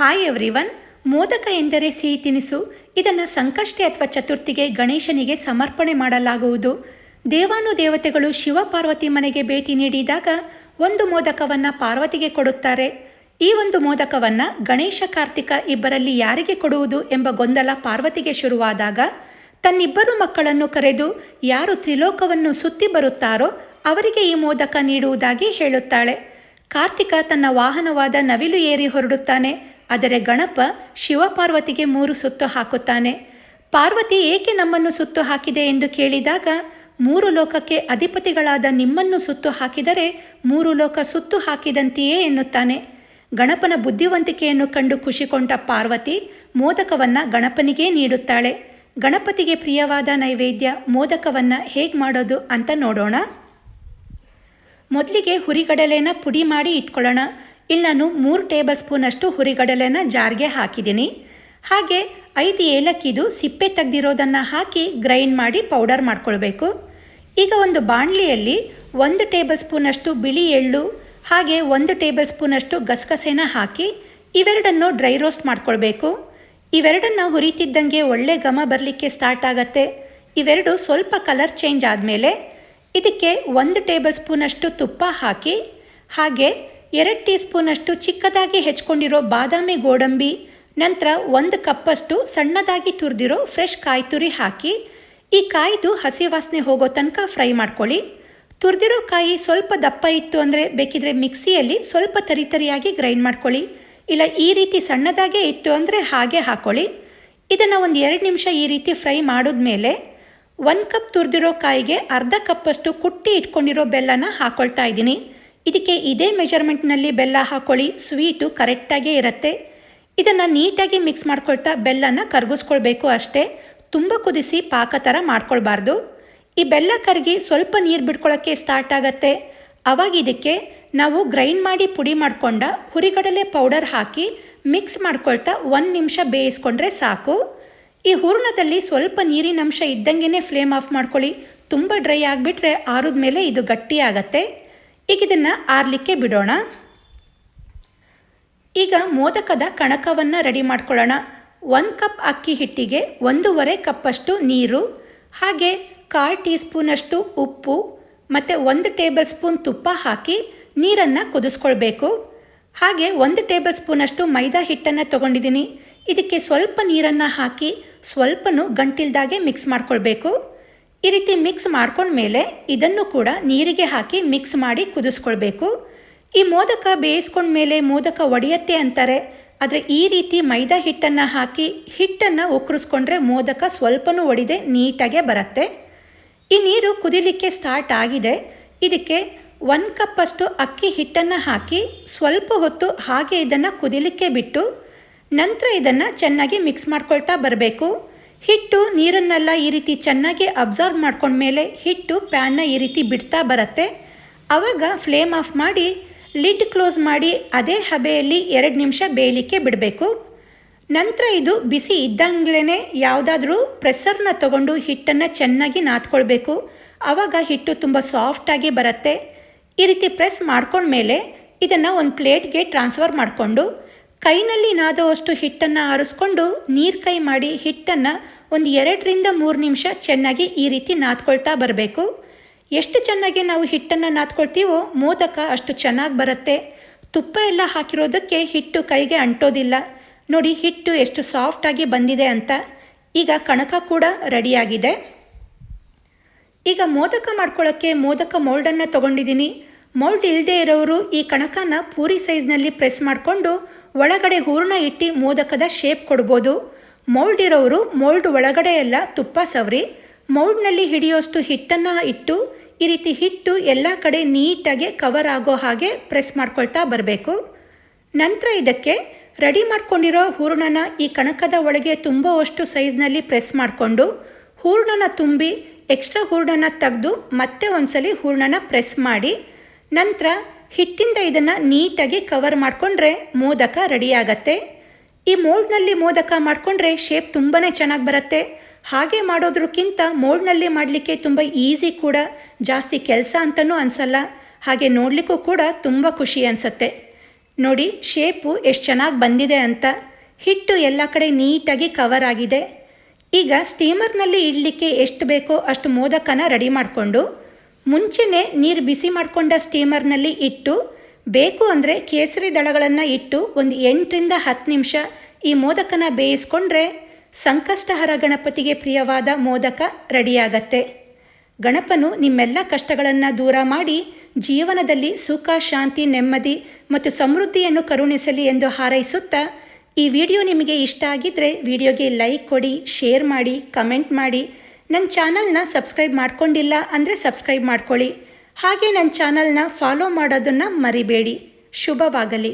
Hi everyone modak ಎಂದರೆ ಸಿಹಿ ತಿನಿಸು. ಇದನ್ನು ಸಂಕಷ್ಟಿ ಅಥವಾ ಚತುರ್ಥಿಗೆ ಗಣೇಶನಿಗೆ ಸಮರ್ಪಣೆ ಮಾಡಲಾಗುವುದು. ದೇವಾನು ದೇವತೆಗಳು ಶಿವ ಪಾರ್ವತಿ ಮನೆಗೆ ಭೇಟಿ ನೀಡಿದಾಗ ಒಂದು ಮೋದಕವನ್ನು ಪಾರ್ವತಿಗೆ ಕೊಡುತ್ತಾರೆ. ಈ ಒಂದು ಮೋದಕವನ್ನು ಗಣೇಶ, ಕಾರ್ತಿಕ ಇಬ್ಬರಲ್ಲಿ ಯಾರಿಗೆ ಕೊಡುವುದು ಎಂಬ ಗೊಂದಲ ಪಾರ್ವತಿಗೆ ಶುರುವಾದಾಗ ತನ್ನಿಬ್ಬರು ಮಕ್ಕಳನ್ನು ಕರೆದು ಯಾರು ತ್ರಿಲೋಕವನ್ನು ಸುತ್ತಿ ಬರುತ್ತಾರೋ ಅವರಿಗೆ ಈ ಮೋದಕ ನೀಡುವುದಾಗಿ ಹೇಳುತ್ತಾಳೆ. ಕಾರ್ತಿಕ ತನ್ನ ವಾಹನವಾದ ನವಿಲು ಏರಿ ಹೊರಡುತ್ತಾನೆ. ಆದರೆ ಗಣಪ ಶಿವಪಾರ್ವತಿಗೆ ಮೂರು ಸುತ್ತು ಹಾಕುತ್ತಾನೆ. ಪಾರ್ವತಿ ಏಕೆ ನಮ್ಮನ್ನು ಸುತ್ತು ಹಾಕಿದೆ ಎಂದು ಕೇಳಿದಾಗ, ಮೂರು ಲೋಕಕ್ಕೆ ಅಧಿಪತಿಗಳಾದ ನಿಮ್ಮನ್ನು ಸುತ್ತು ಹಾಕಿದರೆ ಮೂರು ಲೋಕ ಸುತ್ತು ಹಾಕಿದಂತೆಯೇ ಎನ್ನುತ್ತಾನೆ. ಗಣಪನ ಬುದ್ಧಿವಂತಿಕೆಯನ್ನು ಕಂಡು ಖುಷಿಕೊಂಡ ಪಾರ್ವತಿ ಮೋದಕವನ್ನು ಗಣಪನಿಗೇ ನೀಡುತ್ತಾಳೆ. ಗಣಪತಿಗೆ ಪ್ರಿಯವಾದ ನೈವೇದ್ಯ ಮೋದಕವನ್ನು ಹೇಗೆ ಮಾಡೋದು ಅಂತ ನೋಡೋಣ. ಮೊದಲಿಗೆ ಹುರಿಗಡಲೆನ ಪುಡಿ ಮಾಡಿ ಇಟ್ಕೊಳ್ಳೋಣ. ಇಲ್ಲಿ, ನಾನು ಮೂರು ಟೇಬಲ್ ಸ್ಪೂನಷ್ಟು ಹುರಿಗಡಲೆನ ಜಾರ್ಗೆ ಹಾಕಿದ್ದೀನಿ. ಹಾಗೆ ಐದು ಏಲಕ್ಕಿದು ಸಿಪ್ಪೆ ತೆಗೆದಿರೋದನ್ನು ಹಾಕಿ ಗ್ರೈಂಡ್ ಮಾಡಿ ಪೌಡರ್ ಮಾಡ್ಕೊಳ್ಬೇಕು. ಈಗ ಒಂದು ಬಾಣಲಿಯಲ್ಲಿ ಒಂದು ಟೇಬಲ್ ಸ್ಪೂನಷ್ಟು ಬಿಳಿ ಎಳ್ಳು, ಹಾಗೆ ಒಂದು ಟೇಬಲ್ ಸ್ಪೂನಷ್ಟು ಗಸಗಸೆನ ಹಾಕಿ ಇವೆರಡನ್ನು ಡ್ರೈ ರೋಸ್ಟ್ ಮಾಡ್ಕೊಳ್ಬೇಕು. ಇವೆರಡನ್ನು ಹುರಿತಿದ್ದಂಗೆ ಒಳ್ಳೆ ಘಮ ಬರಲಿಕ್ಕೆ ಸ್ಟಾರ್ಟ್ ಆಗತ್ತೆ. ಇವೆರಡು ಸ್ವಲ್ಪ ಕಲರ್ ಚೇಂಜ್ ಆದಮೇಲೆ ಇದಕ್ಕೆ ಒಂದು ಟೇಬಲ್ ಸ್ಪೂನಷ್ಟು ತುಪ್ಪ ಹಾಕಿ, ಹಾಗೆ ಎರಡು ಟೀ ಸ್ಪೂನಷ್ಟು ಚಿಕ್ಕದಾಗಿ ಹೆಚ್ಕೊಂಡಿರೋ ಬಾದಾಮಿ ಗೋಡಂಬಿ, ನಂತರ ಒಂದು ಕಪ್ಪಷ್ಟು ಸಣ್ಣದಾಗಿ ತುರಿದಿರೋ ಫ್ರೆಶ್ ಕಾಯಿ ತುರಿ ಹಾಕಿ, ಈ ಕಾಯ್ದು ಹಸಿ ವಾಸನೆ ಹೋಗೋ ತನಕ ಫ್ರೈ ಮಾಡ್ಕೊಳ್ಳಿ. ತುರಿದಿರೋ ಕಾಯಿ ಸ್ವಲ್ಪ ದಪ್ಪ ಇತ್ತು ಅಂದರೆ ಬೇಕಿದ್ರೆ ಮಿಕ್ಸಿಯಲ್ಲಿ ಸ್ವಲ್ಪ ತರಿತರಿಯಾಗಿ ಗ್ರೈಂಡ್ ಮಾಡ್ಕೊಳ್ಳಿ. ಇಲ್ಲ, ಈ ರೀತಿ ಸಣ್ಣದಾಗೇ ಇತ್ತು ಅಂದರೆ ಹಾಗೆ ಹಾಕ್ಕೊಳ್ಳಿ ಇದನ್ನು ಒಂದು ಎರಡು ನಿಮಿಷ ಈ ರೀತಿ ಫ್ರೈ ಮಾಡಿದ್ಮೇಲೆ ಒಂದು ಕಪ್ ತುರಿದಿರೋ ಕಾಯಿಗೆ ಅರ್ಧ ಕಪ್ಪಷ್ಟು ಕುಟ್ಟಿ ಇಟ್ಕೊಂಡಿರೋ ಬೆಲ್ಲನ ಹಾಕ್ಕೊಳ್ತಾ ಇದ್ದೀನಿ. ಇದಕ್ಕೆ ಇದೇ ಮೆಜರ್ಮೆಂಟ್ನಲ್ಲಿ ಬೆಲ್ಲ ಹಾಕ್ಕೊಳ್ಳಿ ಸ್ವೀಟು ಕರೆಕ್ಟಾಗೇ ಇರುತ್ತೆ. ಇದನ್ನು ನೀಟಾಗಿ ಮಿಕ್ಸ್ ಮಾಡ್ಕೊಳ್ತಾ ಬೆಲ್ಲನ ಕರಗಿಸ್ಕೊಳ್ಬೇಕು ಅಷ್ಟೇ. ತುಂಬ ಕುದಿಸಿ ಪಾಕ ಥರ ಮಾಡ್ಕೊಳ್ಬಾರ್ದು. ಈ ಬೆಲ್ಲ ಕರಗಿ ಸ್ವಲ್ಪ ನೀರು ಬಿಡ್ಕೊಳ್ಳೋಕ್ಕೆ ಸ್ಟಾರ್ಟ್ ಆಗತ್ತೆ. ಅವಾಗ ಇದಕ್ಕೆ ನಾವು ಗ್ರೈಂಡ್ ಮಾಡಿ ಪುಡಿ ಮಾಡಿಕೊಂಡ ಹುರಿಗಡಲೆ ಪೌಡರ್ ಹಾಕಿ ಮಿಕ್ಸ್ ಮಾಡ್ಕೊಳ್ತಾ ಒಂದು ನಿಮಿಷ ಬೇಯಿಸ್ಕೊಂಡ್ರೆ ಸಾಕು. ಈ ಹೂರ್ಣದಲ್ಲಿ ಸ್ವಲ್ಪ ನೀರಿನಂಶ ಇದ್ದಂಗೆ ಫ್ಲೇಮ್ ಆಫ್ ಮಾಡ್ಕೊಳ್ಳಿ. ತುಂಬ ಡ್ರೈ ಆಗಿಬಿಟ್ರೆ ಆರಿದ ಮೇಲೆ ಇದು ಗಟ್ಟಿ ಆಗತ್ತೆ. ಈಗ ಇದನ್ನು ಆರಲಿಕ್ಕೆ ಬಿಡೋಣ. ಈಗ ಮೋದಕದ ಕಣಕವನ್ನು ರೆಡಿ ಮಾಡ್ಕೊಳ್ಳೋಣ. ಒಂದು ಕಪ್ ಅಕ್ಕಿ ಹಿಟ್ಟಿಗೆ ಒಂದೂವರೆ ಕಪ್ಪಷ್ಟು ನೀರು, ಹಾಗೆ ಕಾಲು ಟೀ ಸ್ಪೂನಷ್ಟು ಉಪ್ಪು, ಮತ್ತು ಒಂದು ಟೇಬಲ್ ಸ್ಪೂನ್ ತುಪ್ಪ ಹಾಕಿ ನೀರನ್ನು ಕುದಿಸ್ಕೊಳ್ಬೇಕು. ಹಾಗೆ ಒಂದು ಟೇಬಲ್ ಸ್ಪೂನಷ್ಟು ಮೈದಾ ಹಿಟ್ಟನ್ನು ತೊಗೊಂಡಿದ್ದೀನಿ. ಇದಕ್ಕೆ ಸ್ವಲ್ಪ ನೀರನ್ನು ಹಾಕಿ ಸ್ವಲ್ಪನೂ ಗಂಟಿಲ್ದಾಗೆ ಮಿಕ್ಸ್ ಮಾಡ್ಕೊಳ್ಬೇಕು. ಈ ರೀತಿ ಮಿಕ್ಸ್ ಮಾಡ್ಕೊಂಡ್ಮೇಲೆ ಇದನ್ನು ಕೂಡ ನೀರಿಗೆ ಹಾಕಿ ಮಿಕ್ಸ್ ಮಾಡಿ ಕುದಿಸ್ಕೊಳ್ಬೇಕು. ಈ ಮೋದಕ ಬೇಯಿಸ್ಕೊಂಡ್ಮೇಲೆ ಮೋದಕ ಒಡೆಯತ್ತೆ ಅಂತಾರೆ. ಆದರೆ ಈ ರೀತಿ ಮೈದಾ ಹಿಟ್ಟನ್ನು ಹಾಕಿ ಹಿಟ್ಟನ್ನು ಉಕ್ಕರಿಸ್ಕೊಂಡ್ರೆ ಮೋದಕ ಸ್ವಲ್ಪನೂ ಒಡಿದೆ, ನೀಟಾಗೆ ಬರುತ್ತೆ. ಈ ನೀರು ಕುದಿಲಿಕ್ಕೆ ಸ್ಟಾರ್ಟ್ ಆಗಿದೆ. ಇದಕ್ಕೆ ಒಂದು ಕಪ್ಪಷ್ಟು ಅಕ್ಕಿ ಹಿಟ್ಟನ್ನು ಹಾಕಿ ಸ್ವಲ್ಪ ಹೊತ್ತು ಹಾಗೆ ಇದನ್ನು ಕುದಿಲಿಕ್ಕೆ ಬಿಟ್ಟು ನಂತರ ಇದನ್ನು ಚೆನ್ನಾಗಿ ಮಿಕ್ಸ್ ಮಾಡ್ಕೊಳ್ತಾ ಬರಬೇಕು. ಹಿಟ್ಟು ನೀರನ್ನೆಲ್ಲ ಈ ರೀತಿ ಚೆನ್ನಾಗಿ ಅಬ್ಸರ್ವ್ ಮಾಡ್ಕೊಂಡ್ಮೇಲೆ ಹಿಟ್ಟು ಪ್ಯಾನ್ನ ಈ ರೀತಿ ಬಿಡ್ತಾ ಬರುತ್ತೆ. ಆವಾಗ ಫ್ಲೇಮ್ ಆಫ್ ಮಾಡಿ ಲಿಡ್ ಕ್ಲೋಸ್ ಮಾಡಿ ಅದೇ ಹಬೆಯಲ್ಲಿ ಎರಡು ನಿಮಿಷ ಬೇಯಲಿಕ್ಕೆ ಬಿಡಬೇಕು. ನಂತರ ಇದು ಬಿಸಿ ಇದ್ದಂಗ್ಲೇ ಯಾವುದಾದ್ರೂ ಪ್ರೆಸ್ಸರ್ನ ತಗೊಂಡು ಹಿಟ್ಟನ್ನು ಚೆನ್ನಾಗಿ ನಾದ್ಕೊಳ್ಬೇಕು. ಆವಾಗ ಹಿಟ್ಟು ತುಂಬ ಸಾಫ್ಟಾಗಿ ಬರುತ್ತೆ. ಈ ರೀತಿ ಪ್ರೆಸ್ ಮಾಡ್ಕೊಂಡ್ಮೇಲೆ ಇದನ್ನು ಒಂದು ಪ್ಲೇಟ್ಗೆ ಟ್ರಾನ್ಸ್ಫರ್ ಮಾಡಿಕೊಂಡು ಕೈನಲ್ಲಿ ನಾದವಷ್ಟು ಹಿಟ್ಟನ್ನು ಆರಿಸ್ಕೊಂಡು ನೀರು ಕೈ ಮಾಡಿ ಹಿಟ್ಟನ್ನು ಒಂದು ಎರಡರಿಂದ ಮೂರು ನಿಮಿಷ ಚೆನ್ನಾಗಿ ಈ ರೀತಿ ನಾದ್ಕೊಳ್ತಾ ಬರಬೇಕು. ಎಷ್ಟು ಚೆನ್ನಾಗಿ ನಾವು ಹಿಟ್ಟನ್ನು ನಾದ್ಕೊಳ್ತೀವೋ ಮೋದಕ ಅಷ್ಟು ಚೆನ್ನಾಗಿ ಬರುತ್ತೆ. ತುಪ್ಪ ಎಲ್ಲ ಹಾಕಿರೋದಕ್ಕೆ ಹಿಟ್ಟು ಕೈಗೆ ಅಂಟೋದಿಲ್ಲ. ನೋಡಿ ಹಿಟ್ಟು ಎಷ್ಟು ಸಾಫ್ಟಾಗಿ ಬಂದಿದೆ ಅಂತ. ಈಗ ಕಣಕ ಕೂಡ ರೆಡಿಯಾಗಿದೆ. ಈಗ ಮೋದಕ ಮಾಡ್ಕೊಳ್ಳೋಕ್ಕೆ ಮೋದಕ ಮೋಲ್ಡನ್ನು ತೊಗೊಂಡಿದ್ದೀನಿ. ಮೋಲ್ಡ್ ಇಲ್ಲದೆ ಇರೋರು ಈ ಕಣಕನ ಪೂರಿ ಸೈಜ್ನಲ್ಲಿ ಪ್ರೆಸ್ ಮಾಡಿಕೊಂಡು ಒಳಗಡೆ ಹೂರ್ಣ ಇಟ್ಟು ಮೋದಕದ ಶೇಪ್ ಕೊಡ್ಬೋದು. ಮೌಲ್ಡ್ ಇರೋರು ಮೌಲ್ಡ್ ಒಳಗಡೆ ಎಲ್ಲ ತುಪ್ಪ ಸವರಿ. ಮೌಲ್ಡ್ನಲ್ಲಿ ಹಿಡಿಯೋಷ್ಟು ಹಿಟ್ಟನ್ನು ಇಟ್ಟು ಈ ರೀತಿ ಹಿಟ್ಟು ಎಲ್ಲ ಕಡೆ ನೀಟಾಗಿ ಕವರ್ ಆಗೋ ಹಾಗೆ ಪ್ರೆಸ್ ಮಾಡ್ಕೊಳ್ತಾ ಬರಬೇಕು. ನಂತರ ಇದಕ್ಕೆ ರೆಡಿ ಮಾಡ್ಕೊಂಡಿರೋ ಹೂರ್ಣನ ಈ ಕಣಕದ ಒಳಗೆ ತುಂಬುವಷ್ಟು ಸೈಜ್ನಲ್ಲಿ ಪ್ರೆಸ್ ಮಾಡಿಕೊಂಡು ಹೂರ್ಣನ ತುಂಬಿ ಎಕ್ಸ್ಟ್ರಾ ಹೂರ್ಣನ ತೆಗೆದು ಮತ್ತೆ ಒಂದ್ಸಲಿ ಹೂರ್ಣನ ಪ್ರೆಸ್ ಮಾಡಿ. ನಂತರ ಹಿಟ್ಟಿಂದ ಇದನ್ನು ನೀಟಾಗಿ ಕವರ್ ಮಾಡಿಕೊಂಡ್ರೆ ಮೋದಕ ರೆಡಿಯಾಗತ್ತೆ ಈ ಮೋಲ್ಡ್ನಲ್ಲಿ ಮೋದಕ ಮಾಡಿಕೊಂಡ್ರೆ ಶೇಪ್ ತುಂಬಾ ಚೆನ್ನಾಗಿ ಬರುತ್ತೆ. ಹಾಗೆ ಮಾಡೋದ್ರಕ್ಕಿಂತ ಮೋಲ್ಡ್ನಲ್ಲಿ ಮಾಡಲಿಕ್ಕೆ ತುಂಬ ಈಸಿ ಕೂಡ, ಜಾಸ್ತಿ ಕೆಲಸ ಅಂತಲೂ ಅನಿಸಲ್ಲ. ಹಾಗೆ ನೋಡಲಿಕ್ಕೂ ಕೂಡ ತುಂಬ ಖುಷಿ ಅನಿಸುತ್ತೆ. ನೋಡಿ ಶೇಪು ಎಷ್ಟು ಚೆನ್ನಾಗಿ ಬಂದಿದೆ ಅಂತ. ಹಿಟ್ಟು ಎಲ್ಲ ಕಡೆ ನೀಟಾಗಿ ಕವರ್ ಆಗಿದೆ. ಈಗ ಸ್ಟೀಮರ್ನಲ್ಲಿ ಇಡಲಿಕ್ಕೆ ಎಷ್ಟು ಬೇಕೋ ಅಷ್ಟು ಮೋದಕನ ರೆಡಿ ಮಾಡಿಕೊಂಡು ಮುಂಚೆನೇ ನೀರು ಬಿಸಿ ಮಾಡಿಕೊಂಡ ಸ್ಟೀಮರ್ನಲ್ಲಿ ಇಟ್ಟು, ಬೇಕು ಅಂದರೆ ಕೇಸರಿ ದಳಗಳನ್ನು ಇಟ್ಟು ಒಂದು ಎಂಟರಿಂದ ಹತ್ತು ನಿಮಿಷ ಈ ಮೋದಕನ ಬೇಯಿಸ್ಕೊಂಡ್ರೆ ಸಂಕಷ್ಟಹರ ಗಣಪತಿಗೆ ಪ್ರಿಯವಾದ ಮೋದಕ ರೆಡಿಯಾಗತ್ತೆ. ಗಣಪನು ನಿಮ್ಮೆಲ್ಲ ಕಷ್ಟಗಳನ್ನು ದೂರ ಮಾಡಿ ಜೀವನದಲ್ಲಿ ಸುಖ, ಶಾಂತಿ, ನೆಮ್ಮದಿ ಮತ್ತು ಸಮೃದ್ಧಿಯನ್ನು ಕರುಣಿಸಲಿ ಎಂದು ಹಾರೈಸುತ್ತಾ ಈ ವಿಡಿಯೋ ನಿಮಗೆ ಇಷ್ಟ ಆಗಿದ್ದರೆ ವಿಡಿಯೋಗೆ ಲೈಕ್ ಕೊಡಿ, ಶೇರ್ ಮಾಡಿ, ಕಮೆಂಟ್ ಮಾಡಿ. ನನ್ನ ಚಾನಲ್ನ ಸಬ್ಸ್ಕ್ರೈಬ್ ಮಾಡ್ಕೊಂಡಿಲ್ಲ ಅಂದರೆ ಸಬ್ಸ್ಕ್ರೈಬ್ ಮಾಡ್ಕೊಳ್ಳಿ. ಹಾಗೆ ನನ್ನ ಚಾನಲ್ನ ಫಾಲೋ ಮಾಡೋದನ್ನು ಮರಿಬೇಡಿ. ಶುಭವಾಗಲಿ.